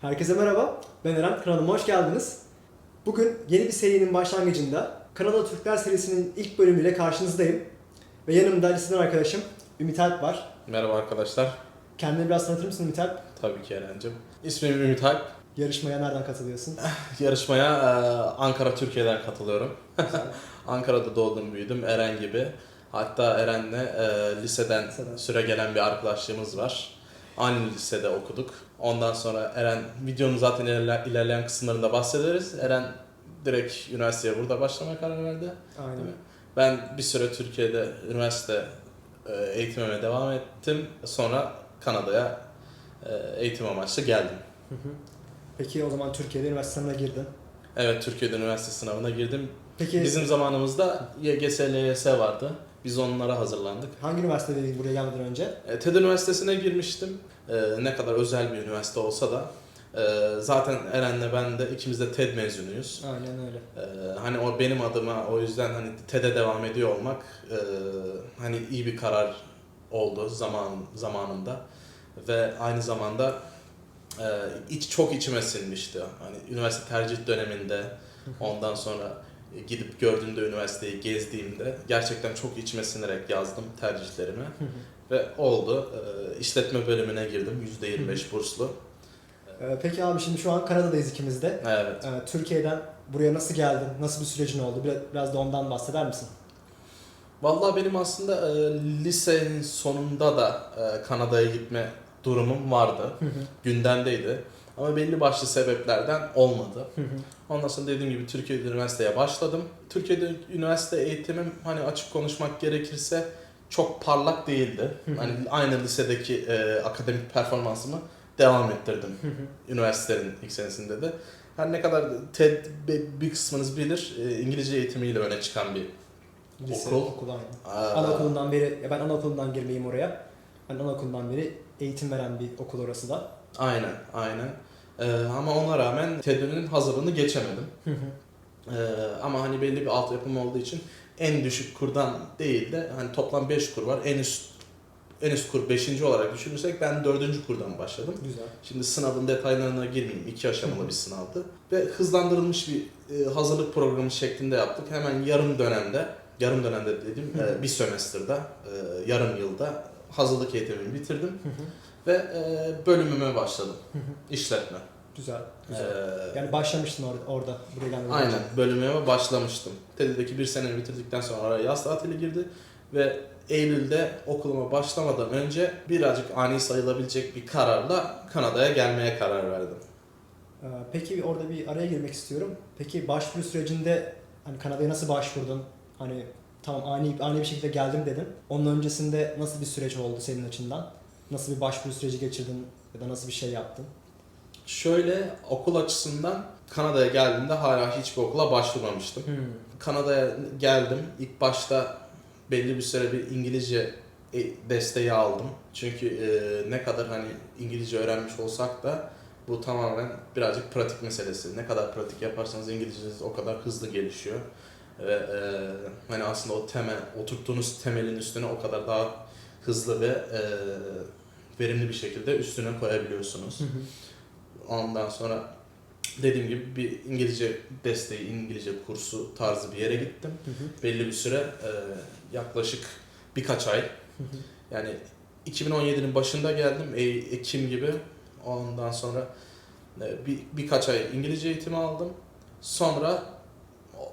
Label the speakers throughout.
Speaker 1: Herkese merhaba, ben Eren, kanalıma hoş geldiniz. Bugün yeni bir serinin başlangıcında Kanada Türkler serisinin ilk bölümüyle karşınızdayım. Ve yanımda liseden arkadaşım Ümit Alp var.
Speaker 2: Merhaba arkadaşlar.
Speaker 1: Kendini biraz tanıtır mısın Ümit Alp?
Speaker 2: Tabii ki Eren'cim. İsmim Ümit Alp.
Speaker 1: Yarışmaya nereden katılıyorsun?
Speaker 2: Yarışmaya e, Ankara, Türkiye'den katılıyorum. Ankara'da doğdum, büyüdüm. Eren gibi. Hatta Eren'le e, liseden
Speaker 1: Liseden.
Speaker 2: süre gelen bir arkadaşlığımız var. Aynı lisede okuduk. Ondan sonra Eren, videonun zaten ilerle- ilerleyen kısımlarında bahsederiz. Eren direkt üniversiteye burada başlamaya karar verdi.
Speaker 1: Aynen.
Speaker 2: Ben bir süre Türkiye'de üniversite e, eğitimime devam ettim. Sonra Kanada'ya e, eğitim amaçlı geldim.
Speaker 1: Hı hı. Peki o zaman Türkiye'de üniversite sınavına girdin.
Speaker 2: Evet Türkiye'de üniversite sınavına girdim.
Speaker 1: Peki
Speaker 2: Bizim zamanımızda YGS, LYS vardı. Biz onlara hazırlandık.
Speaker 1: hangi üniversitedeydin buraya gelmeden önce?
Speaker 2: E, TED Üniversitesi'ne girmiştim. E, ne kadar özel bir üniversite olsa da. e, zaten Eren'le ben de ikimiz de TED mezunuyuz.
Speaker 1: Aynen öyle.
Speaker 2: E, hani o benim adıma o yüzden hani TED'e devam ediyor olmak e, hani iyi bir karar oldu zaman zamanında ve aynı zamanda e, iç çok içime sinmişti. Hani üniversite tercih döneminde ondan sonra gidip gördüğümde üniversiteyi gezdiğimde gerçekten çok içime sinerek yazdım tercihlerimi ve oldu. E, işletme bölümüne girdim %25 burslu.
Speaker 1: Ee, peki abi şimdi şu an Kanada'dayız ikimiz de.
Speaker 2: Evet.
Speaker 1: Ee, Türkiye'den buraya nasıl geldin? Nasıl bir sürecin oldu? Biraz, biraz da ondan bahseder misin?
Speaker 2: Vallahi benim aslında e, lisenin sonunda da e, Kanada'ya gitme durumum vardı. Gündemdeydi. Ama belli başlı sebeplerden olmadı. Ondan sonra dediğim gibi Türkiye'de üniversiteye başladım. Türkiye'de üniversite eğitimim hani açık konuşmak gerekirse çok parlak değildi. Hani aynı lisedeki e, akademik performansımı devam ettirdim üniversitenin ilk senesinde de. Her ne kadar TED bir- kısmınız bilir e, İngilizce eğitimiyle öne çıkan bir
Speaker 1: Lise,
Speaker 2: Okul.
Speaker 1: okul.
Speaker 2: Aa,
Speaker 1: Anaokulundan beri, ya ben anaokulundan girmeyeyim oraya. Ben anaokulundan beri eğitim veren bir okul orası da.
Speaker 2: Aynen, aynen. Ee, ama ona rağmen TED'nin hazırlığını geçemedim. Ee, ama hani belli bir altyapım olduğu için en düşük kurdan değil de hani toplam 5 kur var. En üst en üst kur 5. olarak düşünürsek ben 4. kurdan başladım.
Speaker 1: Güzel.
Speaker 2: Şimdi sınavın detaylarına girmeyeyim. iki aşamalı bir sınavdı. Ve hızlandırılmış bir e, hazırlık programı şeklinde yaptık. Hemen yarım dönemde, yarım dönemde dedim e, bir sömestrda, e, yarım yılda hazırlık eğitimimi bitirdim. Ve e, bölümüme başladım. İşletme.
Speaker 1: Güzel. Güzel.
Speaker 2: Ee,
Speaker 1: Yani başlamıştın orada, orada buraya gelmeden
Speaker 2: Aynen
Speaker 1: önce.
Speaker 2: bölümüme başlamıştım. TED'deki bir senemi bitirdikten sonra araya yaz tatili girdi ve Eylül'de okuluma başlamadan önce birazcık ani sayılabilecek bir kararla Kanada'ya gelmeye karar verdim.
Speaker 1: Ee, Peki orada bir araya girmek istiyorum. Peki başvuru sürecinde hani Kanada'ya nasıl başvurdun? Hani tamam ani ani bir şekilde geldim dedin. Onun öncesinde nasıl bir süreç oldu senin açından? Nasıl bir başvuru süreci geçirdin ya da nasıl bir şey yaptın?
Speaker 2: Şöyle okul açısından Kanada'ya geldiğimde hala hiçbir okula başvurmamıştım. Kanada'ya geldim. İlk başta belli bir süre bir İngilizce e, desteği aldım. Çünkü e, ne kadar hani İngilizce öğrenmiş olsak da bu tamamen birazcık pratik meselesi. Ne kadar pratik yaparsanız İngilizceniz o kadar hızlı gelişiyor. Ve e, hani aslında o temel, oturttuğunuz temelin üstüne o kadar daha hızlı ve e, verimli bir şekilde üstüne koyabiliyorsunuz. Ondan sonra dediğim gibi bir İngilizce desteği, İngilizce kursu tarzı bir yere gittim. Belli bir süre e, yaklaşık birkaç ay yani 2017'nin başında geldim E- Ekim gibi. Ondan sonra e, bir, birkaç ay İngilizce eğitimi aldım. Sonra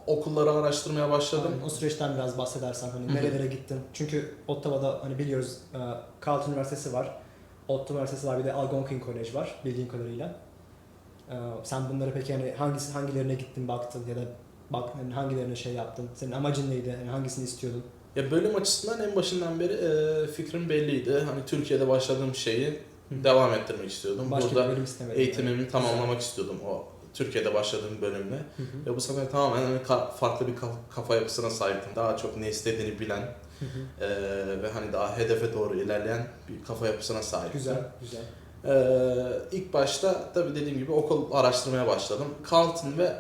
Speaker 2: okulları araştırmaya başladım.
Speaker 1: Aynen, o süreçten biraz bahsedersen hani nerelere gittin? Çünkü Ottawa'da hani biliyoruz e, Carleton Üniversitesi var. Ottawa Üniversitesi var bir de Algonquin College var bildiğin kadarıyla. E, Sen bunları peki hani hangisi hangilerine gittin baktın ya da bak hani hangilerine şey yaptın? Senin amacın neydi? Yani hangisini istiyordun?
Speaker 2: Ya bölüm açısından en başından beri e, fikrim belliydi. Hani Türkiye'de başladığım şeyi
Speaker 1: Hı.
Speaker 2: devam ettirmek istiyordum.
Speaker 1: Başka
Speaker 2: Burada
Speaker 1: bir bölüm
Speaker 2: eğitimimi tamamlamak istiyordum o Türkiye'de başladığım bölümle.
Speaker 1: Hı hı.
Speaker 2: Ve bu sefer tamamen hani farklı bir ka- kafa yapısına sahiptim. Daha çok ne istediğini bilen
Speaker 1: Hı hı.
Speaker 2: e, ve hani daha hedefe doğru ilerleyen bir kafa yapısına sahiptim.
Speaker 1: Güzel, güzel.
Speaker 2: Ee, ilk başta tabii dediğim gibi okul araştırmaya başladım. Carleton ve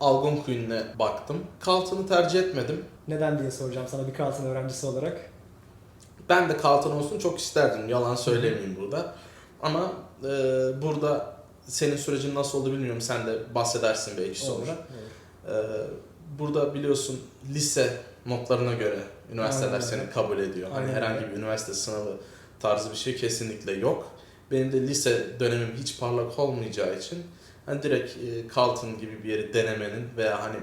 Speaker 2: Algonquin'e baktım. Carleton'ı tercih etmedim.
Speaker 1: Neden diye soracağım sana bir Carleton öğrencisi olarak.
Speaker 2: Ben de Carleton olsun çok isterdim. Yalan söylemeyeyim burada. Ama e, burada senin sürecin nasıl oldu bilmiyorum. Sen de bahsedersin belki sonra.
Speaker 1: Olur. Olur.
Speaker 2: Ee, burada biliyorsun lise notlarına göre üniversiteler
Speaker 1: Aynen
Speaker 2: seni kabul ediyor. Hani
Speaker 1: Aynen
Speaker 2: herhangi
Speaker 1: öyle.
Speaker 2: bir üniversite sınavı tarzı bir şey kesinlikle yok. Benim de lise dönemim hiç parlak olmayacağı için hani direkt e, Carleton gibi bir yeri denemenin veya hani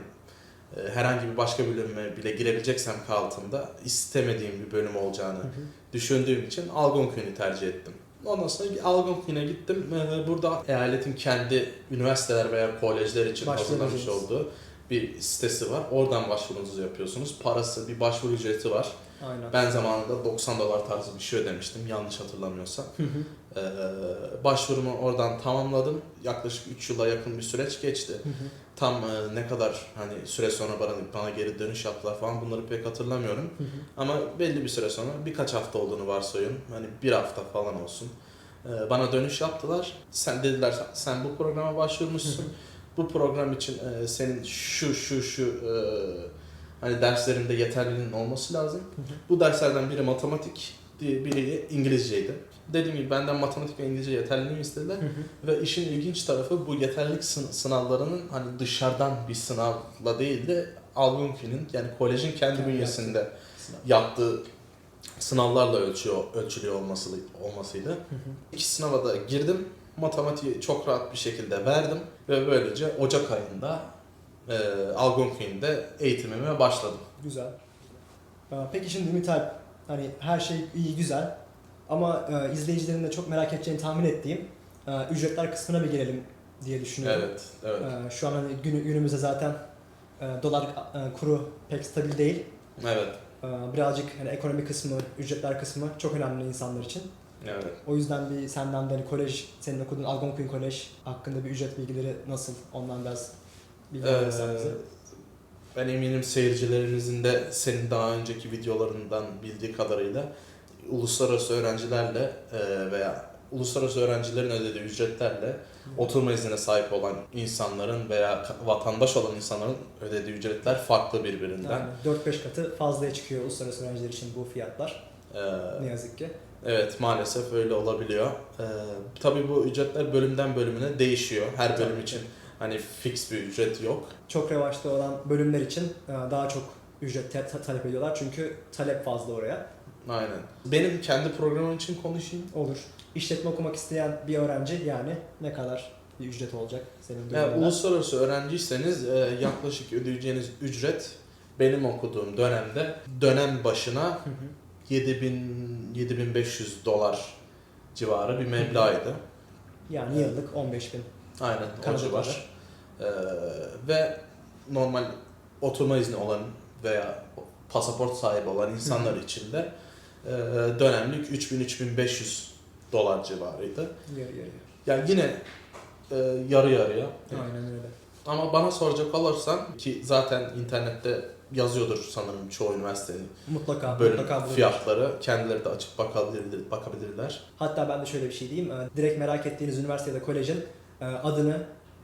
Speaker 2: e, herhangi bir başka bölüme bile girebileceksem Carleton'da istemediğim bir bölüm olacağını
Speaker 1: Hı hı.
Speaker 2: düşündüğüm için Algonquin'i tercih ettim. Ondan sonra Algonquin'e gittim. Ee, Burada eyaletin kendi üniversiteler veya kolejler için hazırlamış olduğu bir sitesi var. Oradan başvurunuzu yapıyorsunuz. Parası, bir başvuru ücreti var.
Speaker 1: Aynen.
Speaker 2: Ben zamanında 90 dolar tarzı bir şey ödemiştim yanlış hatırlamıyorsam.
Speaker 1: Hı hı.
Speaker 2: Ee, başvurumu oradan tamamladım. Yaklaşık 3 yıla yakın bir süreç geçti.
Speaker 1: Hı hı.
Speaker 2: Tam e, ne kadar hani süre sonra bana, bana geri dönüş yaptılar falan bunları pek hatırlamıyorum.
Speaker 1: Hı hı.
Speaker 2: Ama belli bir süre sonra birkaç hafta olduğunu varsayıyorum. Hani bir hafta falan olsun. Ee, Bana dönüş yaptılar. Sen dediler sen bu programa başvurmuşsun. bu program için e, senin şu şu şu e, hani derslerinde yeterliliğin olması lazım.
Speaker 1: Hı hı.
Speaker 2: Bu derslerden biri matematik, biri İngilizceydi. Dediğim gibi benden matematik ve İngilizce yeterliliğimi istediler.
Speaker 1: Hı hı.
Speaker 2: Ve işin ilginç tarafı bu yeterlilik sın- sınavlarının hani dışarıdan bir sınavla değil de Algonquin'in yani kolejin kendi bünyesinde
Speaker 1: Sınav.
Speaker 2: yaptığı sınavlarla ölçüyor, ölçülüyor olması, olmasıydı.
Speaker 1: Hı hı.
Speaker 2: İki sınava da girdim. Matematiği çok rahat bir şekilde verdim. Ve böylece Ocak ayında e, Algonquin'de eğitimime başladım.
Speaker 1: Güzel. Peki şimdi Ümit Alp, hani her şey iyi güzel ama e, izleyicilerin de çok merak edeceğini tahmin ettiğim e, ücretler kısmına bir gelelim diye düşünüyorum.
Speaker 2: Evet, evet.
Speaker 1: E, şu an hani günü, günümüzde zaten e, dolar e, kuru pek stabil değil.
Speaker 2: Evet,
Speaker 1: E, birazcık hani ekonomi kısmı, ücretler kısmı çok önemli insanlar için.
Speaker 2: evet.
Speaker 1: O yüzden bir senden de hani kolej, senin okuduğun Algonquin Kolej hakkında bir ücret bilgileri nasıl? Ondan biraz bilgi
Speaker 2: Ee,
Speaker 1: bize.
Speaker 2: ben eminim seyircilerimizin de senin daha önceki videolarından bildiği kadarıyla uluslararası öğrencilerle e, veya uluslararası öğrencilerin ödediği ücretlerle oturma iznine sahip olan insanların veya vatandaş olan insanların ödediği ücretler farklı birbirinden.
Speaker 1: Yani 4-5 katı fazlaya çıkıyor uluslararası öğrenciler için bu fiyatlar.
Speaker 2: Ee,
Speaker 1: Ne yazık ki.
Speaker 2: Evet maalesef öyle olabiliyor. Ee, tabii bu ücretler bölümden bölümüne değişiyor. Her bölüm
Speaker 1: Tabii.
Speaker 2: için hani fix bir ücret yok.
Speaker 1: Çok revaçta olan bölümler için e, daha çok ücret talep ediyorlar çünkü talep fazla oraya.
Speaker 2: Aynen. Benim kendi programım için konuşayım.
Speaker 1: Olur. İşletme okumak isteyen bir öğrenci yani ne kadar bir ücret olacak senin
Speaker 2: Yani
Speaker 1: bölümünden?
Speaker 2: uluslararası öğrenciyseniz e, yaklaşık ödeyeceğiniz ücret benim okuduğum dönemde dönem başına
Speaker 1: Hı hı.
Speaker 2: 7000 7500 dolar civarı bir meblağydı.
Speaker 1: Yani yıllık 15 bin.
Speaker 2: Aynen o civar. Ee, ve normal oturma izni olan veya pasaport sahibi olan insanlar için de dönemlik 3000-3500 dolar civarıydı.
Speaker 1: Yarı yarıya.
Speaker 2: Yani yine e, yarı yarıya.
Speaker 1: Aynen öyle.
Speaker 2: Ama bana soracak olursan ki zaten internette yazıyordur sanırım çoğu üniversitenin
Speaker 1: Mutlaka,
Speaker 2: bölüm
Speaker 1: mutlaka bulurlar.
Speaker 2: fiyatları. Kendileri de açıp bakabilir, bakabilirler.
Speaker 1: Hatta ben de şöyle bir şey diyeyim. e, Direkt merak ettiğiniz üniversite ya da kolejin e, adını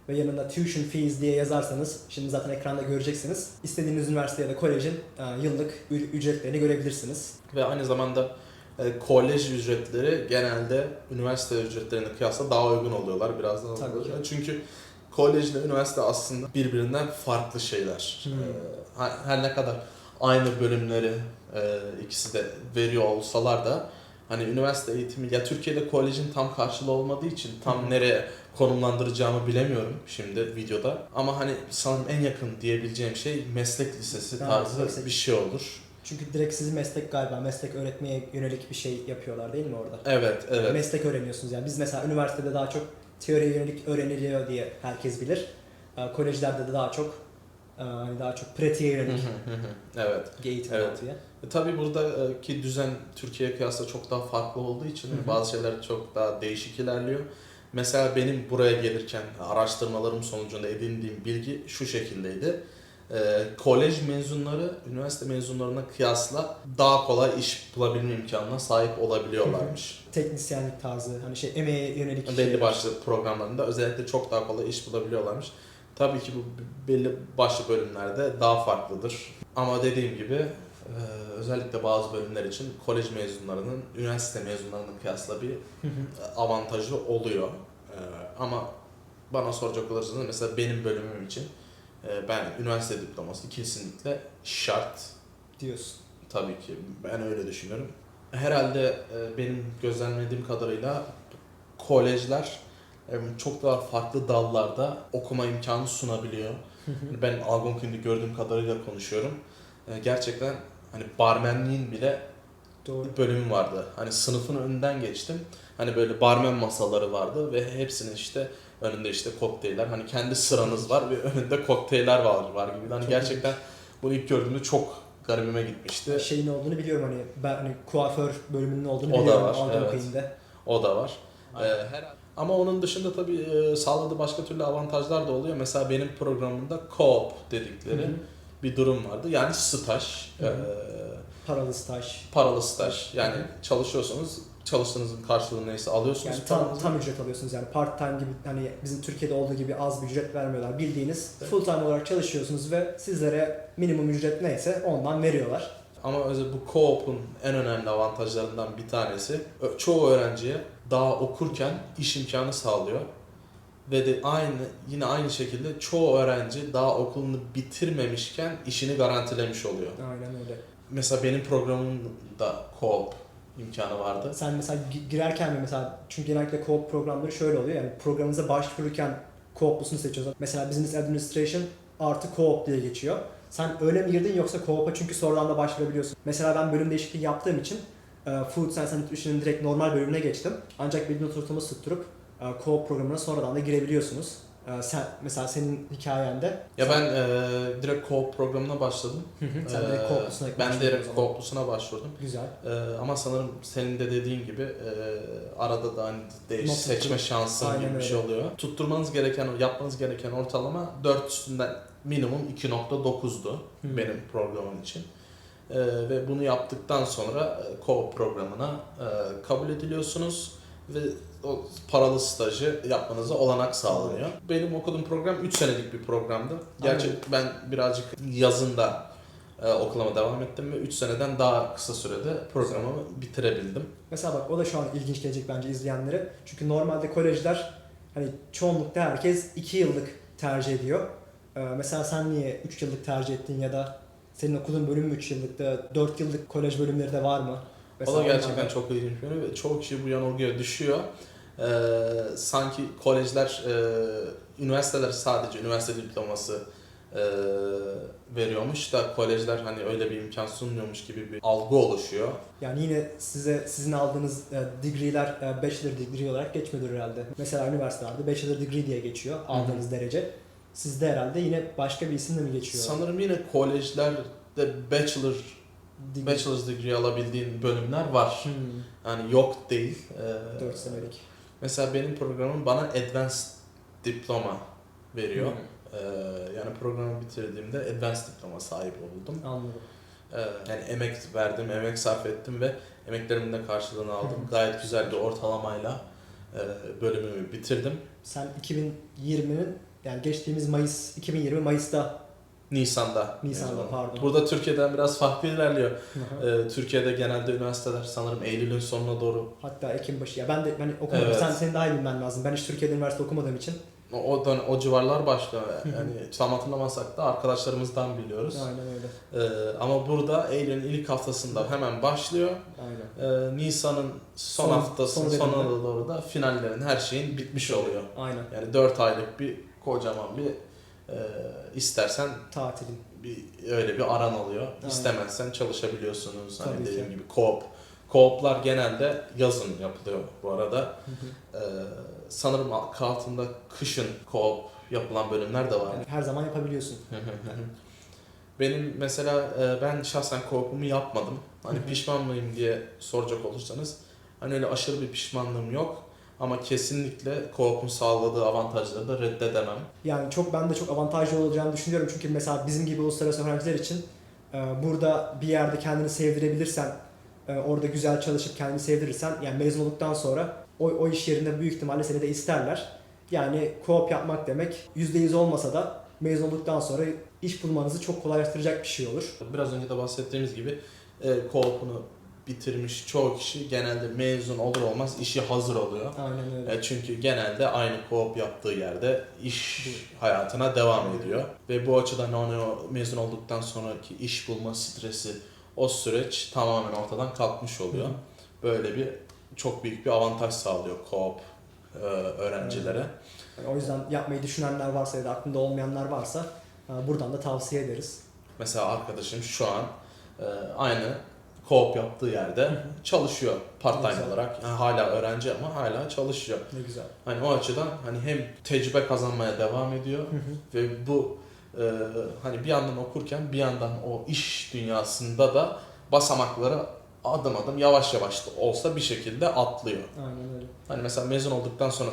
Speaker 1: ve yanında tuition fees diye yazarsanız, şimdi zaten ekranda göreceksiniz. İstediğiniz üniversite ya da kolejin e, yıllık ücretlerini görebilirsiniz.
Speaker 2: Ve aynı zamanda e, kolej ücretleri genelde üniversite ücretlerine kıyasla daha uygun oluyorlar. Biraz daha
Speaker 1: Tabii ki.
Speaker 2: Çünkü kolejle üniversite aslında birbirinden farklı şeyler.
Speaker 1: Hmm.
Speaker 2: E, her- her ne kadar aynı bölümleri e, ikisi de veriyor olsalar da hani üniversite eğitimi ya Türkiye'de kolejin tam karşılığı olmadığı için tam nereye konumlandıracağımı bilemiyorum şimdi videoda. Ama hani sanırım en yakın diyebileceğim şey meslek lisesi
Speaker 1: Ha,
Speaker 2: tarzı
Speaker 1: meslek.
Speaker 2: bir şey olur.
Speaker 1: Çünkü direkt sizi meslek galiba, meslek öğretmeye yönelik bir şey yapıyorlar değil mi orada?
Speaker 2: Evet, evet.
Speaker 1: Meslek öğreniyorsunuz yani. Biz mesela üniversitede daha çok teoriye yönelik öğreniliyor diye herkes bilir. E, Kolejlerde de daha çok hani daha çok pratiğe yönelik
Speaker 2: evet.
Speaker 1: eğitim
Speaker 2: Evet.
Speaker 1: diye.
Speaker 2: E, tabii buradaki düzen Türkiye'ye kıyasla çok daha farklı olduğu için bazı şeyler çok daha değişik ilerliyor. Mesela benim buraya gelirken araştırmalarım sonucunda edindiğim bilgi şu şekildeydi. E, kolej mezunları üniversite mezunlarına kıyasla daha kolay iş bulabilme imkanına sahip olabiliyorlarmış.
Speaker 1: Teknisyenlik tarzı, hani şey emeğe yönelik
Speaker 2: Belli
Speaker 1: şeyler.
Speaker 2: başlı programlarında özellikle çok daha kolay iş bulabiliyorlarmış. Tabii ki bu belli başlı bölümlerde daha farklıdır. Ama dediğim gibi e, özellikle bazı bölümler için kolej mezunlarının üniversite mezunlarına kıyasla bir
Speaker 1: hı.
Speaker 2: avantajı oluyor. E, Ama bana soracak olursanız mesela benim bölümüm için e, ben üniversite diploması kesinlikle şart.
Speaker 1: diyorsun.
Speaker 2: Tabii ki ben öyle düşünüyorum. Herhalde e, benim gözlemlediğim kadarıyla kolejler e, çok daha farklı dallarda okuma imkanı sunabiliyor. Ben Algonquin'de gördüğüm kadarıyla konuşuyorum. Gerçekten hani barmenliğin bile
Speaker 1: Doğru.
Speaker 2: bölümü vardı. Hani sınıfın önünden geçtim. Hani böyle barmen masaları vardı ve hepsinin işte önünde işte kokteyller. Hani kendi sıranız var ve önünde kokteyller var var gibi. Hani
Speaker 1: Çok
Speaker 2: gerçekten bunu ilk gördüğümde çok garibime gitmişti.
Speaker 1: Şeyin olduğunu biliyorum hani ben hani kuaför bölümünün olduğunu
Speaker 2: O da
Speaker 1: biliyorum
Speaker 2: var,
Speaker 1: Algonquin'de.
Speaker 2: O da var. Ee, her- ama onun dışında tabii e, sağladığı başka türlü avantajlar da oluyor. Mesela benim programımda co-op dedikleri
Speaker 1: Hı hı.
Speaker 2: bir durum vardı. Yani staj,
Speaker 1: Hı hı.
Speaker 2: e,
Speaker 1: Paralı staj.
Speaker 2: paralı staj. Yani
Speaker 1: Hı hı.
Speaker 2: çalışıyorsunuz, çalıştığınızın karşılığı neyse alıyorsunuz.
Speaker 1: Yani tam, tam ücret alıyorsunuz yani part time gibi hani bizim Türkiye'de olduğu gibi az bir ücret vermiyorlar. Bildiğiniz full time olarak çalışıyorsunuz ve sizlere minimum ücret neyse ondan veriyorlar.
Speaker 2: Ama özel bu co-op'un en önemli avantajlarından bir tanesi çoğu öğrenciye daha okurken iş imkanı sağlıyor. Ve de aynı yine aynı şekilde çoğu öğrenci daha okulunu bitirmemişken işini garantilemiş oluyor.
Speaker 1: Aynen öyle.
Speaker 2: Mesela benim programımda co-op imkanı vardı.
Speaker 1: Sen mesela gi- girerken mi mesela çünkü genellikle co-op programları şöyle oluyor yani programınıza başvururken co-op'lusunu seçiyorsun. Mesela Business Administration artı co-op diye geçiyor. Sen öyle mi girdin yoksa co-op'a çünkü sonradan da başvurabiliyorsun. Mesela ben bölüm değişikliği yaptığım için e, Food Science and Nutrition'ın direkt normal bölümüne geçtim. Ancak belli oturtumu tutturup e, co-op programına sonradan da girebiliyorsunuz. E, Sen, mesela senin hikayende
Speaker 2: Ya ben eee, direkt co-op programına başladım.
Speaker 1: sen direkt co-op'lusuna
Speaker 2: ben
Speaker 1: başvurdun o
Speaker 2: direkt
Speaker 1: zaman.
Speaker 2: co-op'lusuna başvurdum.
Speaker 1: Güzel.
Speaker 2: Ee, ama sanırım senin de dediğin gibi e, arada da hani değiş
Speaker 1: Not
Speaker 2: seçme
Speaker 1: tuttur.
Speaker 2: şansı
Speaker 1: Aynen
Speaker 2: gibi bir şey oluyor. Tutturmanız gereken, yapmanız gereken ortalama 4 üstünden minimum 2.9'du
Speaker 1: Hı.
Speaker 2: benim programım için. Ee, ve bunu yaptıktan sonra e, co-op programına e, kabul ediliyorsunuz ve o paralı stajı yapmanıza olanak sağlanıyor. Benim okuduğum program 3 senelik bir programdı. Gerçi ben birazcık yazında e, okuluma devam ettim ve 3 seneden daha kısa sürede programımı bitirebildim.
Speaker 1: Mesela bak o da şu an ilginç gelecek bence izleyenlere. Çünkü normalde kolejler hani çoğunlukta herkes 2 yıllık tercih ediyor. Ee, mesela sen niye 3 yıllık tercih ettin ya da senin okuduğun bölüm mü 3 yıllıkta 4 yıllık kolej bölümleri de var mı?
Speaker 2: o
Speaker 1: Mesela
Speaker 2: da gerçekten
Speaker 1: onlardan-
Speaker 2: çok ilginç bir konu ve çoğu kişi bu yanılgıya düşüyor. E, sanki kolejler, e, üniversiteler sadece üniversite diploması e, veriyormuş da kolejler hani öyle bir imkan sunmuyormuş gibi bir algı oluşuyor.
Speaker 1: Yani yine size sizin aldığınız e, degree'ler e, bachelor degree olarak geçmiyordur herhalde. Mesela üniversitelerde bachelor degree diye geçiyor aldığınız derece. Sizde herhalde yine başka bir isimle mi geçiyor?
Speaker 2: Sanırım yine kolejlerde bachelor
Speaker 1: Degree.
Speaker 2: bachelor's degree alabildiğin bölümler var.
Speaker 1: Hmm,
Speaker 2: Yani yok değil. E,
Speaker 1: 4 senelik.
Speaker 2: Mesela benim programım bana advanced diploma veriyor.
Speaker 1: Hmm,
Speaker 2: Ee, yani programı bitirdiğimde advanced diploma sahibi oldum.
Speaker 1: anladım.
Speaker 2: Ee, yani emek verdim, emek sarf ettim ve emeklerimin de karşılığını aldım.
Speaker 1: Hı hı.
Speaker 2: Gayet güzel bir ortalamayla e, bölümümü bitirdim.
Speaker 1: Sen 2020'nin yani geçtiğimiz Mayıs 2020 Mayıs'ta
Speaker 2: Nisan'da.
Speaker 1: Nisan'da,
Speaker 2: oldum.
Speaker 1: pardon.
Speaker 2: Burada Türkiye'den biraz farklı ilerliyor. Ee, Türkiye'de genelde üniversiteler sanırım Eylül'ün sonuna doğru
Speaker 1: hatta Ekim başı ya ben de ben okumadım.
Speaker 2: Evet.
Speaker 1: Sen senin daha iyi bilmen lazım. Ben hiç Türkiye'de üniversite okumadığım için.
Speaker 2: o, o, dön- o civarlar başlıyor. Yani tam hatırlamasak da arkadaşlarımızdan biliyoruz.
Speaker 1: Aynen öyle.
Speaker 2: Ee, ama burada Eylül'ün ilk haftasında hemen başlıyor.
Speaker 1: Aynen.
Speaker 2: Ee, Nisan'ın son,
Speaker 1: Son-
Speaker 2: haftası
Speaker 1: son
Speaker 2: sonuna doğru da finallerin her şeyin bitmiş oluyor.
Speaker 1: Aynen.
Speaker 2: Yani 4 aylık bir kocaman bir e, istersen
Speaker 1: Tatilin.
Speaker 2: bir öyle bir aran oluyor.
Speaker 1: Aynen.
Speaker 2: İstemezsen çalışabiliyorsunuz. Hani
Speaker 1: Tabii ki.
Speaker 2: dediğim gibi co-op. Co-op'lar genelde yazın yapılıyor bu arada. Ee, sanırım altında kışın co-op yapılan bölümler de var.
Speaker 1: Yani her zaman yapabiliyorsun.
Speaker 2: Benim mesela e, ben şahsen co-op'umu yapmadım. Hani pişman mıyım diye soracak olursanız hani öyle aşırı bir pişmanlığım yok. Ama kesinlikle co-op'un sağladığı avantajları da reddedemem.
Speaker 1: Yani çok ben de çok avantajlı olacağını düşünüyorum. Çünkü mesela bizim gibi uluslararası öğrenciler için e, burada bir yerde kendini sevdirebilirsen, e, orada güzel çalışıp kendini sevdirirsen yani mezun olduktan sonra o, o iş yerinde büyük ihtimalle seni de isterler. Yani co-op yapmak demek %100 olmasa da mezun olduktan sonra iş bulmanızı çok kolaylaştıracak bir şey olur.
Speaker 2: Biraz önce de bahsettiğimiz gibi e, co-op'unu bitirmiş çoğu kişi genelde mezun olur olmaz işi hazır oluyor.
Speaker 1: Aynen öyle.
Speaker 2: E, çünkü genelde aynı co-op yaptığı yerde iş hayatına devam ediyor. Ve bu açıdan hani o mezun olduktan sonraki iş bulma stresi, o süreç tamamen ortadan kalkmış oluyor.
Speaker 1: Hı.
Speaker 2: Böyle bir çok büyük bir avantaj sağlıyor co-op e, öğrencilere.
Speaker 1: Yani o yüzden yapmayı düşünenler varsa ya da aklında olmayanlar varsa e, buradan da tavsiye ederiz.
Speaker 2: Mesela arkadaşım şu an e, aynı co-op yaptığı yerde çalışıyor part-time
Speaker 1: Güzel.
Speaker 2: olarak. Yani hala öğrenci ama hala çalışıyor.
Speaker 1: Ne güzel.
Speaker 2: Hani o açıdan hani hem tecrübe kazanmaya devam ediyor ve bu e, hani bir yandan okurken bir yandan o iş dünyasında da basamakları adım adım yavaş yavaş da olsa bir şekilde atlıyor.
Speaker 1: Aynen öyle.
Speaker 2: Hani mesela mezun olduktan sonra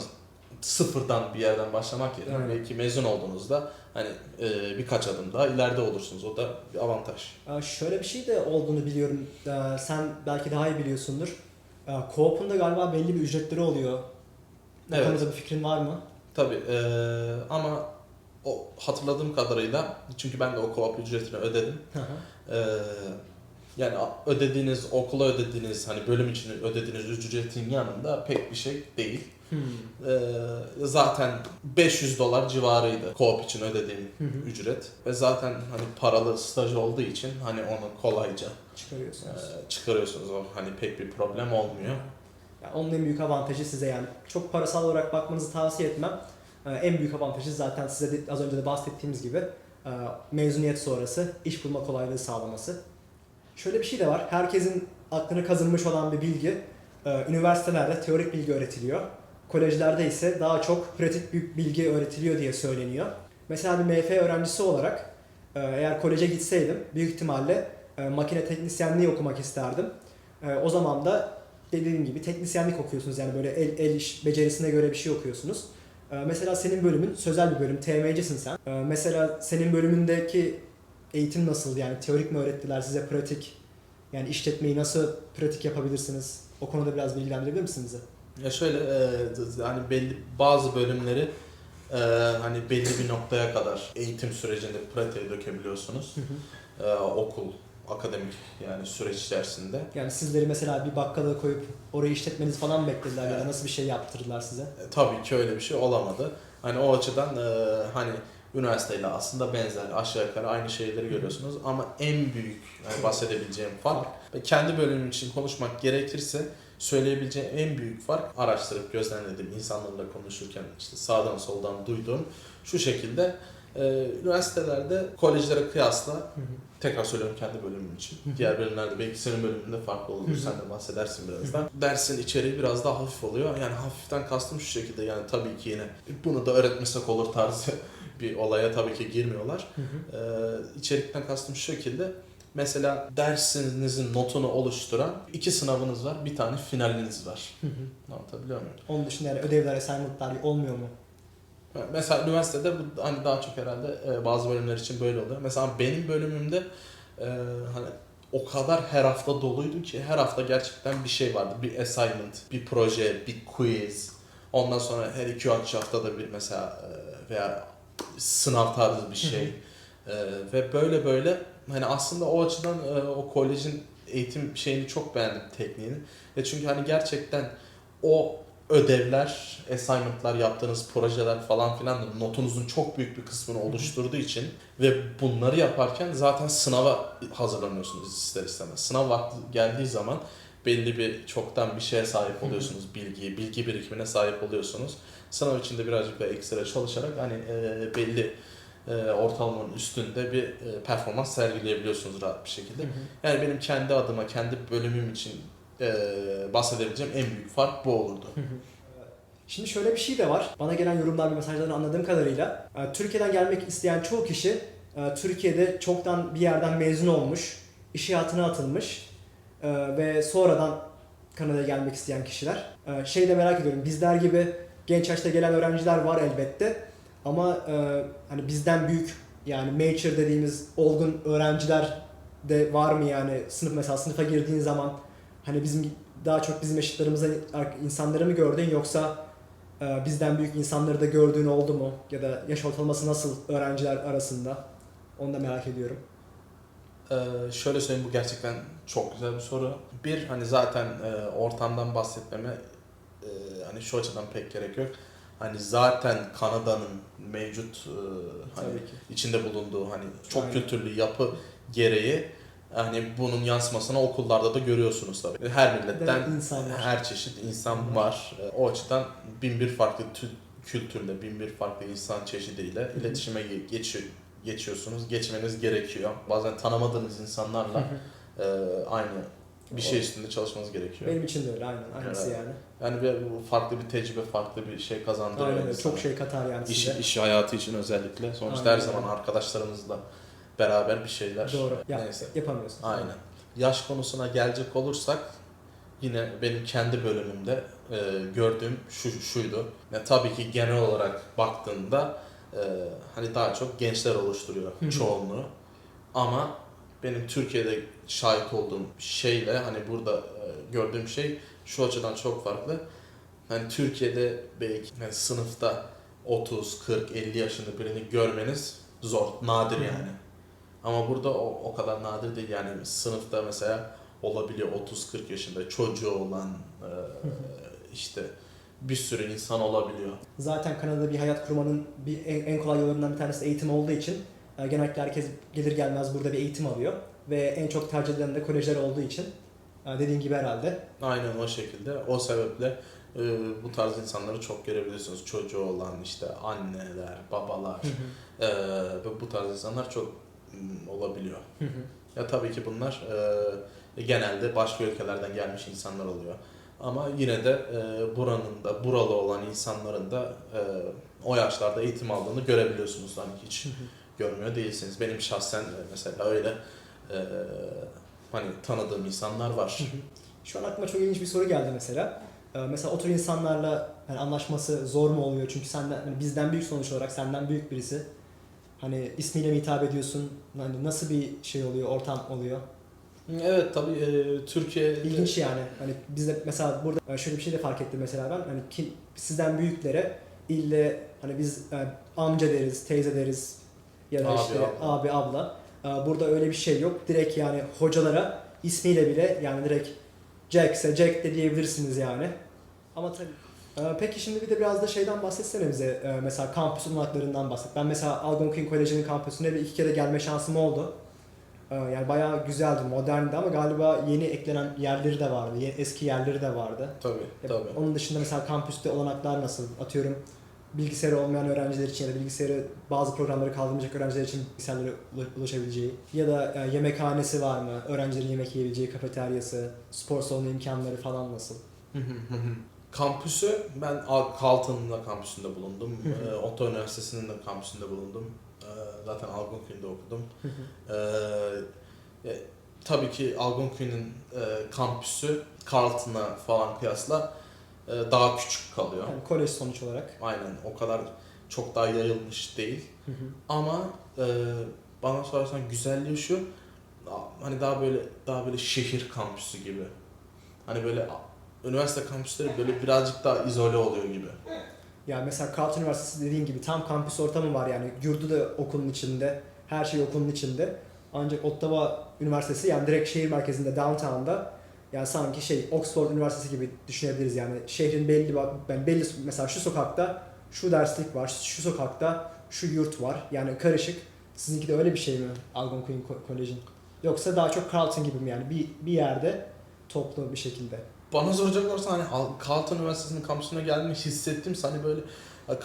Speaker 2: sıfırdan bir yerden başlamak yerine
Speaker 1: Evet.
Speaker 2: belki mezun olduğunuzda hani e, birkaç adım daha ileride olursunuz. O da bir avantaj.
Speaker 1: Ee, Şöyle bir şey de olduğunu biliyorum. Ee, Sen belki daha iyi biliyorsundur. Ee, Co-op'un da galiba belli bir ücretleri oluyor. Bu
Speaker 2: Evet.
Speaker 1: konuda bir fikrin var mı?
Speaker 2: Tabii e, ama o hatırladığım kadarıyla çünkü ben de o co-op ücretini ödedim.
Speaker 1: Hı hı.
Speaker 2: Ee, yani ödediğiniz, okula ödediğiniz, hani bölüm için ödediğiniz ücretin yanında pek bir şey değil.
Speaker 1: Hmm.
Speaker 2: Ee, zaten 500 dolar civarıydı co-op için ödediğim
Speaker 1: Hı hı.
Speaker 2: ücret. Ve zaten hani paralı staj olduğu için hani onu kolayca
Speaker 1: Çıkarıyorsunuz.
Speaker 2: e, çıkarıyorsunuz. O hani pek bir problem olmuyor.
Speaker 1: Yani onun en büyük avantajı size yani çok parasal olarak bakmanızı tavsiye etmem. Ee, En büyük avantajı zaten size de, az önce de bahsettiğimiz gibi e, mezuniyet sonrası iş bulma kolaylığı sağlaması. Şöyle bir şey de var. Herkesin aklına kazınmış olan bir bilgi. e, Üniversitelerde teorik bilgi öğretiliyor. Kolejlerde ise daha çok pratik bir bilgi öğretiliyor diye söyleniyor. Mesela bir MF öğrencisi olarak e, eğer koleje gitseydim büyük ihtimalle e, makine teknisyenliği okumak isterdim. E, O zaman da dediğim gibi teknisyenlik okuyorsunuz yani böyle el, el iş becerisine göre bir şey okuyorsunuz. Mesela senin bölümün sözel bir bölüm, TMC'sin sen. Mesela senin bölümündeki eğitim nasıl yani teorik mi öğrettiler size pratik? Yani işletmeyi nasıl pratik yapabilirsiniz? O konuda biraz bilgilendirebilir misiniz bizi?
Speaker 2: Ya şöyle e, hani belli bazı bölümleri e, hani belli bir noktaya kadar eğitim sürecinde pratiğe dökebiliyorsunuz. E, okul, akademik yani süreç içerisinde.
Speaker 1: Yani sizleri mesela bir bakkala koyup orayı işletmenizi falan beklediler ya da nasıl bir şey yaptırdılar size?
Speaker 2: E, tabii ki öyle bir şey olamadı. Hani o açıdan e, hani üniversiteyle aslında benzer aşağı yukarı aynı şeyleri görüyorsunuz ama en büyük yani bahsedebileceğim fark ve kendi bölümüm için konuşmak gerekirse söyleyebileceğim en büyük fark araştırıp gözlemlediğim insanlarla konuşurken işte sağdan soldan duyduğum şu şekilde e, üniversitelerde kolejlere kıyasla
Speaker 1: Hı hı.
Speaker 2: tekrar söylüyorum kendi bölümüm için.
Speaker 1: Hı hı.
Speaker 2: Diğer bölümlerde belki senin bölümünde farklı olur.
Speaker 1: Hı hı.
Speaker 2: Sen de bahsedersin birazdan. Dersin içeriği biraz daha hafif oluyor. Yani hafiften kastım şu şekilde yani tabii ki yine bunu da öğretmesek olur tarzı bir olaya tabii ki girmiyorlar.
Speaker 1: Hı hı.
Speaker 2: Ee, içerikten kastım şu şekilde. Mesela dersinizin notunu oluşturan iki sınavınız var. Bir tane finaliniz var.
Speaker 1: Hı hı.
Speaker 2: Anlatabiliyor muyum?
Speaker 1: Onun dışında yani ödevler, assignment'lar olmuyor mu?
Speaker 2: Mesela üniversitede bu hani daha çok herhalde e, bazı bölümler için böyle oluyor. Mesela benim bölümümde e, hani o kadar her hafta doluydu ki her hafta gerçekten bir şey vardı. Bir assignment, bir proje, bir quiz. Ondan sonra her iki üç haftada bir mesela e, veya sınav tarzı bir şey. E, ve böyle böyle hani aslında o açıdan e, o kolejin eğitim şeyini çok beğendim tekniğini. E çünkü hani gerçekten o ödevler, assignment'lar yaptığınız projeler falan filan da notunuzun çok büyük bir kısmını oluşturduğu için ve bunları yaparken zaten sınava hazırlanıyorsunuz ister istemez. Sınav vakti geldiği zaman belli bir çoktan bir şeye sahip oluyorsunuz. Bilgiyi, bilgi birikimine sahip oluyorsunuz. Sınav içinde birazcık da ekstra çalışarak hani e, belli e, ortalamanın üstünde bir e, performans sergileyebiliyorsunuz rahat bir şekilde.
Speaker 1: Hı hı.
Speaker 2: Yani benim kendi adıma, kendi bölümüm için e, bahsedebileceğim en büyük fark bu olurdu.
Speaker 1: Hı hı. Şimdi şöyle bir şey de var. Bana gelen yorumlar ve mesajlardan anladığım kadarıyla e, Türkiye'den gelmek isteyen çoğu kişi e, Türkiye'de çoktan bir yerden mezun olmuş, iş hayatına atılmış e, ve sonradan Kanada'ya gelmek isteyen kişiler. Şey de merak ediyorum. Bizler gibi genç yaşta gelen öğrenciler var elbette. Ama e, hani bizden büyük yani mature dediğimiz olgun öğrenciler de var mı yani sınıf mesela sınıfa girdiğin zaman hani bizim daha çok bizim eşitlerimizden insanları mı gördün yoksa e, bizden büyük insanları da gördüğün oldu mu? Ya da yaş ortalaması nasıl öğrenciler arasında? Onu da merak ediyorum.
Speaker 2: Ee, şöyle söyleyeyim bu gerçekten çok güzel bir soru. Bir hani zaten e, ortamdan bahsetmeme e, hani şu açıdan pek gerek yok. Hani zaten Kanada'nın mevcut e, hani içinde bulunduğu hani çok
Speaker 1: Aynen.
Speaker 2: kültürlü yapı gereği hani bunun yansımasını okullarda da görüyorsunuz tabii. Her milletten?
Speaker 1: İnsan var.
Speaker 2: her çeşit insan var. E, O açıdan bin bir farklı tü- kültürle, bin bir farklı insan çeşidiyle
Speaker 1: hı.
Speaker 2: iletişime ge- geçiyor, geçiyorsunuz. Geçmeniz gerekiyor. Bazen tanımadığınız insanlarla e, aynı bir şey üstünde çalışmanız gerekiyor.
Speaker 1: Benim için de öyle aynen. Aynısı yani.
Speaker 2: Yani bir, bu farklı bir tecrübe, farklı bir şey kazandırıyor
Speaker 1: Aynen öyle. Çok şey katar yani
Speaker 2: İş,
Speaker 1: size.
Speaker 2: iş hayatı için özellikle. Sonuçta
Speaker 1: Aynen
Speaker 2: her zaman
Speaker 1: öyle.
Speaker 2: arkadaşlarımızla beraber bir şeyler.
Speaker 1: Doğru. Ya,
Speaker 2: Neyse.
Speaker 1: Yapamıyorsun.
Speaker 2: Aynen. Yaş konusuna gelecek olursak yine benim kendi bölümümde e, gördüğüm şu şuydu. Ya, tabii ki genel olarak baktığında e, hani daha çok gençler oluşturuyor çoğunluğu. Ama benim Türkiye'de şahit olduğum şeyle hani burada e, gördüğüm şey şu açıdan çok farklı. Hani Türkiye'de belki yani sınıfta 30, 40, 50 yaşında birini görmeniz zor, nadir yani. Ama burada o, o kadar nadir değil yani sınıfta mesela olabiliyor 30-40 yaşında çocuğu olan e, işte bir sürü insan olabiliyor.
Speaker 1: Zaten Kanada'da bir hayat kurmanın bir en, en kolay yollarından bir tanesi eğitim olduğu için e, genellikle herkes gelir gelmez burada bir eğitim alıyor. Ve en çok tercih edilen de kolejler olduğu için e, dediğin gibi herhalde.
Speaker 2: Aynen o şekilde. O sebeple e, bu tarz insanları çok görebiliyorsunuz. Çocuğu olan işte anneler, babalar e, ve bu tarz insanlar çok mm, olabiliyor. Ya tabii ki bunlar e, genelde başka ülkelerden gelmiş insanlar oluyor. Ama yine de e, buranın da buralı olan insanların da e, o yaşlarda eğitim aldığını görebiliyorsunuz. Hani hiç görmüyor değilsiniz. Benim şahsen mesela öyle e, hani tanıdığım insanlar var.
Speaker 1: Şu an aklıma çok ilginç bir soru geldi mesela. Ee, mesela o tür insanlarla yani anlaşması zor mu oluyor? Çünkü senden hani bizden büyük sonuç olarak senden büyük birisi. Hani ismiyle mi hitap ediyorsun? Hani nasıl bir şey oluyor, ortam oluyor?
Speaker 2: Evet tabii e, Türkiye
Speaker 1: İlginç yani. Hani bizde mesela burada e, şöyle bir şey de fark ettim mesela ben. Hani kim sizden büyüklere ille hani biz e, amca deriz, teyze deriz ya da
Speaker 2: Abi,
Speaker 1: işte
Speaker 2: abla.
Speaker 1: abi abla. E, Burada öyle bir şey yok. Direkt yani hocalara ismiyle bile yani direkt Jack'se Jack de diyebilirsiniz yani. Ama tabii e, Peki şimdi bir de biraz da şeyden bahsetsene bize. E, Mesela kampüs olanaklarından bahset. Ben mesela Algonquin Koleji'nin kampüsüne bir iki kere gelme şansım oldu. Ee, Yani bayağı güzeldi, moderndi ama galiba yeni eklenen yerleri de vardı, eski yerleri de vardı.
Speaker 2: tabii tabii.
Speaker 1: Onun dışında mesela kampüste olanaklar nasıl? Atıyorum bilgisayarı olmayan öğrenciler için ya da bilgisayarı bazı programları kaldırmayacak öğrenciler için bilgisayarlara ula- ulaşabileceği ya da e, yemekhanesi var mı? Öğrencilerin yemek yiyebileceği kafeteryası, spor salonu imkanları falan nasıl?
Speaker 2: Kampüsü ben Al- Carleton'ın da kampüsünde bulundum. Ee, Otto Üniversitesi'nin de kampüsünde bulundum. Ee, zaten Algonquin'de okudum. Ee, e, tabii ki Algonquin'in e, kampüsü Carleton'a falan kıyasla e, daha küçük kalıyor.
Speaker 1: Yani kolej sonuç olarak.
Speaker 2: Aynen o kadar çok daha yayılmış değil. Ama e, bana sorarsan güzelliği şu hani daha böyle daha böyle şehir kampüsü gibi. Hani böyle üniversite kampüsleri böyle birazcık daha izole oluyor gibi.
Speaker 1: Yani mesela Carleton Üniversitesi dediğin gibi tam kampüs ortamı var yani yurdu da okulun içinde, her şey okulun içinde. Ancak Ottawa Üniversitesi yani direkt şehir merkezinde, downtown'da yani sanki şey Oxford Üniversitesi gibi düşünebiliriz yani şehrin belli bak ben belli mesela şu sokakta şu derslik var, şu sokakta şu yurt var yani karışık. Sizinki de öyle bir şey mi Algonquin College'in? Yoksa daha çok Carleton gibi mi yani bir, bir yerde toplu bir şekilde?
Speaker 2: Bana soracak olursa hani Carleton Üniversitesi'nin kampüsüne geldiğimi hissettim. Hani böyle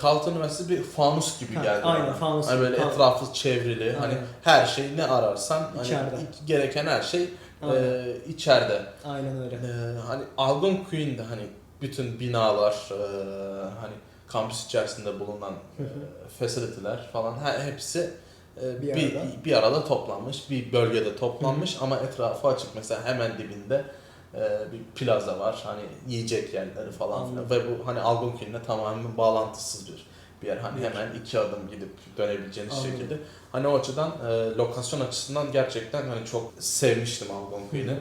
Speaker 2: Carleton Üniversitesi bir fanus gibi
Speaker 1: Ha,
Speaker 2: geldi
Speaker 1: aynen,
Speaker 2: bana.
Speaker 1: fanus
Speaker 2: Hani
Speaker 1: gibi,
Speaker 2: böyle etrafı çevrili. Hani
Speaker 1: Aynen.
Speaker 2: her şey ne ararsan hani
Speaker 1: İçeride.
Speaker 2: i- gereken her şey
Speaker 1: Aynen.
Speaker 2: e, içeride.
Speaker 1: Aynen öyle.
Speaker 2: Ee, hani Algonquin'de hani bütün binalar, e, hani kampüs içerisinde bulunan e, facility'ler falan he- hepsi e,
Speaker 1: Bir
Speaker 2: bir,
Speaker 1: arada.
Speaker 2: bir, arada toplanmış, bir bölgede toplanmış ama etrafı açık. Mesela hemen dibinde e, bir plaza var, hani yiyecek yerleri falan filan ve bu hani Algonquin'le tamamen bağlantısız bir bir yer. Hani hemen iki adım gidip dönebileceğiniz
Speaker 1: Anladım.
Speaker 2: şekilde. Hani o açıdan e, lokasyon açısından gerçekten hani çok sevmiştim Algonquin'i.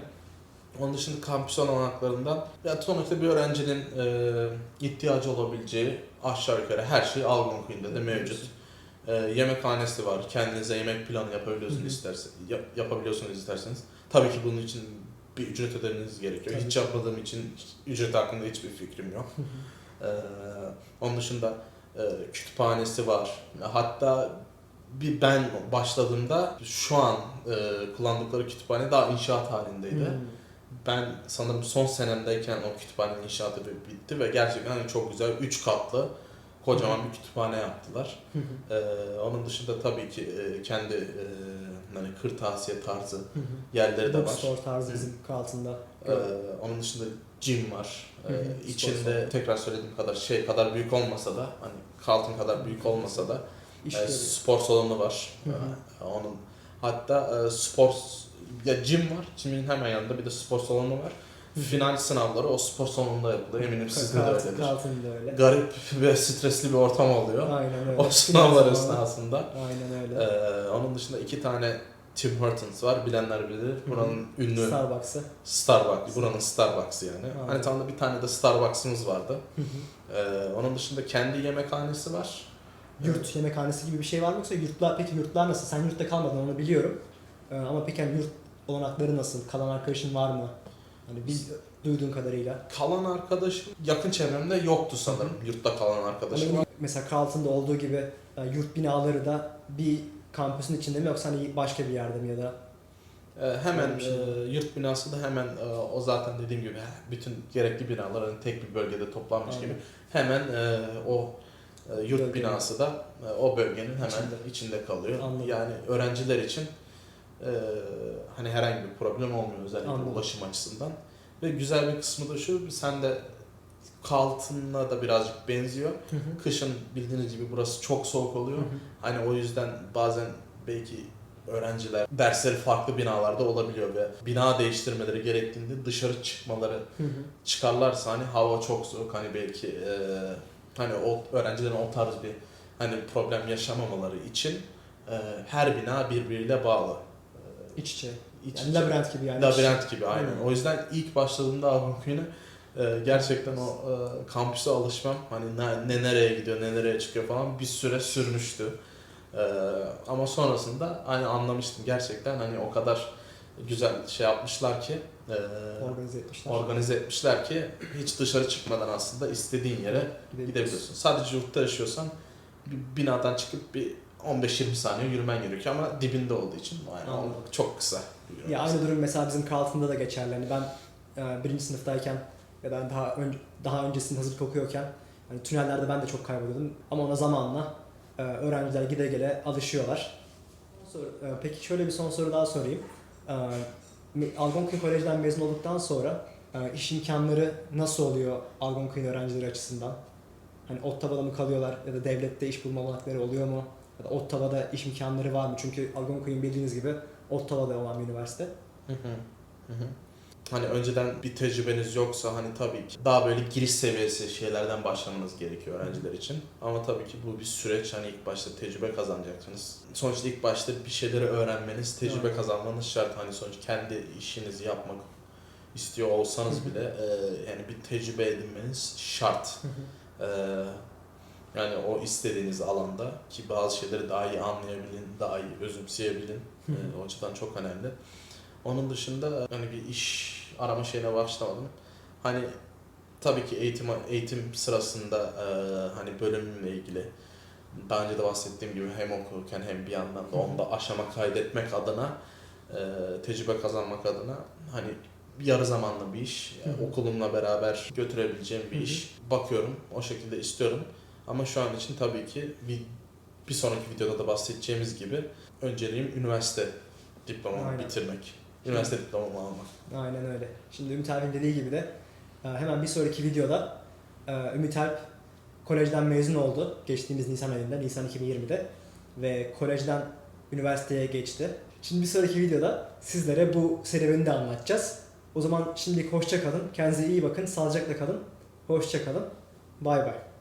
Speaker 2: Onun dışında kampüs olanaklarından ya sonuçta bir öğrencinin e, ihtiyacı olabileceği aşağı yukarı her şey Algonquin'de de mevcut. E, yemekhanesi var. Kendinize yemek planı yapabiliyorsunuz
Speaker 1: Hı hı.
Speaker 2: istersen yap- yapabiliyorsunuz isterseniz. Tabii ki bunun için bir ücret ödemeniz gerekiyor.
Speaker 1: Tabii.
Speaker 2: Hiç yapmadığım için ücret hakkında hiçbir fikrim yok. Ee, onun dışında kütüphanesi var. Hatta bir ben başladığımda şu an e, kullandıkları kütüphane daha inşaat halindeydi.
Speaker 1: Hmm.
Speaker 2: Ben sanırım son senemdeyken o kütüphanenin inşaatı bitti ve gerçekten çok güzel 3 katlı kocaman bir kütüphane yaptılar. Ee, onun dışında tabii ki e, kendi e, hani kırtasiye tarzı yerleri de var.
Speaker 1: Bookstore tarzı bizim altında.
Speaker 2: Ee, onun dışında gym var. Ee,
Speaker 1: Hı hı, spor
Speaker 2: içinde tekrar söylediğim kadar şey kadar büyük olmasa da hani Carlton kadar büyük olmasa da
Speaker 1: İş
Speaker 2: e,
Speaker 1: görüyor.
Speaker 2: spor salonu var.
Speaker 1: Hı hı.
Speaker 2: Ee, onun hatta e, spor ya gym var. Gym'in hemen yanında bir de spor salonu var.
Speaker 1: Hı hı.
Speaker 2: Final sınavları o spor salonunda yapılıyor. Eminim sizde de
Speaker 1: Carlton-
Speaker 2: öyledir.
Speaker 1: Öyle.
Speaker 2: Garip ve stresli bir ortam oluyor.
Speaker 1: Aynen öyle.
Speaker 2: O sınavlar
Speaker 1: Final
Speaker 2: esnasında.
Speaker 1: Aynen öyle.
Speaker 2: Ee, onun dışında iki tane Tim Hortons var. Bilenler bilir. Buranın ünlü
Speaker 1: Starbucks'ı.
Speaker 2: Starbucks. Buranın Starbucks'ı yani.
Speaker 1: Aynen.
Speaker 2: Hani tam da bir tane de Starbucks'ımız vardı. Ee, onun dışında kendi yemekhanesi var.
Speaker 1: Yurt yemekhanesi gibi bir şey var mı yoksa yurtlar peki yurtlar nasıl? Sen yurtta kalmadın onu biliyorum. Ee, ama peki hani yurt olanakları nasıl? Kalan arkadaşın var mı? Hani biz duyduğun kadarıyla.
Speaker 2: Kalan arkadaşım yakın çevremde yoktu sanırım. Yurtta kalan arkadaşım.
Speaker 1: Hani mesela Carlton'da olduğu gibi e, yurt binaları da bir kampüsün içinde mi yoksa hani başka bir yerde mi ya da
Speaker 2: Ee, hemen
Speaker 1: şey.
Speaker 2: e, yurt binası da hemen e, o zaten dediğim gibi bütün gerekli binalar hani tek bir bölgede toplanmış
Speaker 1: Aynen.
Speaker 2: gibi hemen e, o e, yurt
Speaker 1: Bölgenin.
Speaker 2: binası da e, o bölgenin hemen
Speaker 1: İçinde.
Speaker 2: içinde, kalıyor.
Speaker 1: Anladım.
Speaker 2: Yani öğrenciler için e, hani herhangi bir problem olmuyor özellikle
Speaker 1: Anladım.
Speaker 2: ulaşım açısından. Ve güzel bir kısmı da şu sen de Carlton'la da birazcık benziyor.
Speaker 1: Hı hı.
Speaker 2: Kışın bildiğiniz gibi burası çok soğuk oluyor.
Speaker 1: Hı hı.
Speaker 2: Hani o yüzden bazen belki öğrenciler dersleri farklı binalarda olabiliyor ve bina değiştirmeleri gerektiğinde dışarı çıkmaları
Speaker 1: Hı hı.
Speaker 2: çıkarlarsa hani hava çok soğuk hani belki e, hani o öğrencilerin o tarz bir hani problem yaşamamaları için e, her bina birbiriyle bağlı. E,
Speaker 1: İç içe.
Speaker 2: iç
Speaker 1: Yani
Speaker 2: içe.
Speaker 1: labirent gibi yani.
Speaker 2: Labirent gibi aynen.
Speaker 1: Aynen.
Speaker 2: O yüzden ilk başladığımda Algonquin'e e, gerçekten o e, kampüse alışmam hani ne, ne nereye gidiyor ne nereye çıkıyor falan bir süre sürmüştü. E, ama sonrasında hani anlamıştım gerçekten hani o kadar güzel şey yapmışlar ki e,
Speaker 1: Organize etmişler.
Speaker 2: organize etmişler ki hiç dışarı çıkmadan aslında istediğin yere gidebiliyorsun. Sadece yurtta yaşıyorsan bir binadan çıkıp bir 15-20 saniye yürümen gerekiyor ama dibinde olduğu için yani
Speaker 1: Anladım.
Speaker 2: çok kısa.
Speaker 1: Ya aynı durum mesela bizim Carlton'da da geçerli. Yani ben e, birinci sınıftayken ya da daha ön, daha öncesinde hazırlık okuyorken hani tünellerde ben de çok kayboluyordum. Ama ona zamanla e, öğrenciler gide gele alışıyorlar. Soru- e, peki şöyle bir son soru daha sorayım. E, Algonquin Kolej'den mezun olduktan sonra e, iş imkanları nasıl oluyor Algonquin öğrencileri açısından? Hani Ottawa'da mı kalıyorlar ya da devlette iş bulma olanakları oluyor mu? Ya da Ottawa'da iş imkanları var mı? Çünkü Algonquin bildiğiniz gibi Ottawa'da olan bir üniversite.
Speaker 2: Hı hı. Hı hı. Hani önceden bir tecrübeniz yoksa hani tabii ki daha böyle giriş seviyesi şeylerden başlamanız gerekiyor öğrenciler için. Ama tabii ki bu bir süreç hani ilk başta tecrübe kazanacaksınız. Sonuçta ilk başta bir şeyleri öğrenmeniz, tecrübe
Speaker 1: Evet.
Speaker 2: kazanmanız şart. Hani sonuç kendi işinizi yapmak istiyor olsanız bile e, yani bir tecrübe edinmeniz şart. Ee, yani o istediğiniz alanda ki bazı şeyleri daha iyi anlayabilin, daha iyi özümseyebilin. Ee, o açıdan çok önemli. Onun dışında hani bir iş arama şeyine başlamadım. Hani tabii ki eğitim eğitim sırasında e, hani bölümümle ilgili daha önce de bahsettiğim gibi hem okurken hem bir yandan da onda aşama kaydetmek adına e, tecrübe kazanmak adına hani yarı zamanlı bir iş. Yani okulumla beraber götürebileceğim bir iş. Bakıyorum. O şekilde istiyorum. Ama şu an için tabii ki bir, bir sonraki videoda da bahsedeceğimiz gibi önceliğim üniversite diplomamı
Speaker 1: Aynen.
Speaker 2: bitirmek. Üniversite diplomamı almak.
Speaker 1: Aynen öyle. Şimdi Ümit Alp'in dediği gibi de e, hemen bir sonraki videoda e, Ümit Alp kolejden mezun oldu. Geçtiğimiz Nisan ayında, Nisan 2020'de. Ve kolejden üniversiteye geçti. Şimdi bir sonraki videoda sizlere bu serüveni de anlatacağız. O zaman şimdilik hoşça kalın. Kendinize iyi bakın. Sağlıcakla kalın. Hoşça kalın. Bay bay.